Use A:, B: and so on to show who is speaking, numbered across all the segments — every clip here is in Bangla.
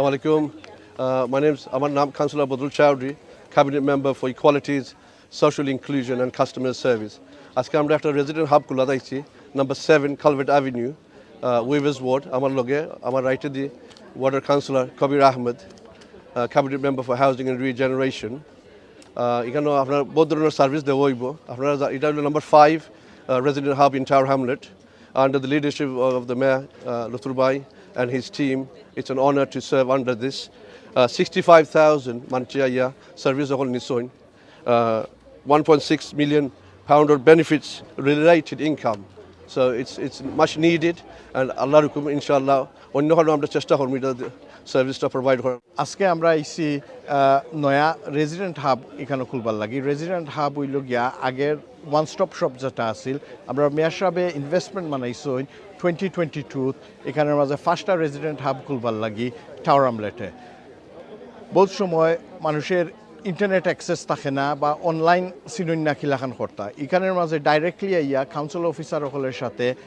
A: Assalamualaikum. Uh, my name's Aman Nam, Councillor Badrul Chowdhury, Cabinet Member for Equalities, Social Inclusion and Customer Service. আজকে আমরা একটা রেজিডেন্ট হাব খোলা দিয়েছি number seven Calvert avenue Weavers ward আমার লগে আমার রাইটে দিয়ে ওয়ার্ডের councillor Kabir Ahmed cabinet member for housing and regeneration এখানে আপনার বহু ধরনের সার্ভিস দেওয়া হইব আপনারা যা- এটা হলো number five resident hub in Tower Hamlet. Under the leadership of the Mayor, uh, Luthur Bai, and his team, it's an honor to serve under this. Uh, 65,000 manchaya service of Nisoin, uh, 1.6 million pound of benefits related income. So it's, it's much needed, and Allah rukum inshallah, অন্য হলো আমরা চেষ্টা করবো এটা সার্ভিসটা প্রোভাইড করার
B: আজকে আমরা আইসি নয়া রেজিডেন্ট হাব এখানে খুলবার লাগি। রেজিডেন্ট হাব হইল গিয়া আগের ওয়ান স্টপ শপ যেটা আছিল। আমরা মেয়ার সাহেবে ইনভেস্টমেন্ট ওই টোয়েন্টি টোয়েন্টি টুত এখানের মাঝে ফার্স্টটা রেজিডেন্ট হাব খুলবার লাগি টাওয়ার আমলেটে বহুত সময় মানুষের ইন্টারনেট অ্যাক্সেস থাকে না বা অনলাইন সিনন্যা খিলাখান কর্তা এখানের মাঝে ডাইরেক্টলি আইয়া কাউন্সিল অফিসার সকলের সাথে আহ,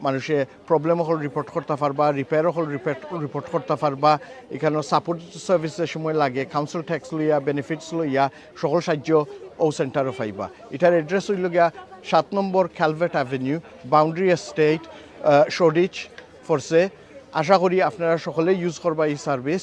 B: মানুষে প্রবলেম হল রিপোর্ট করতে পারবা রিপেয়ার হল রিপোর্ট রিপোর্ট করতে পারবা এখানে সাপোর্ট সার্ভিসের সময় লাগে কাউন্সিল ট্যাক্স লইয়া বেনিফিটস লইয়া সকল সাহায্য ও সেন্টারও পাইবা এটার এড্রেস হইল গিয়া সাত নম্বর Calvert avenue boundary estate Shoreditch ফোর্সে আশা করি আপনারা সকলে ইউজ করবা এই সার্ভিস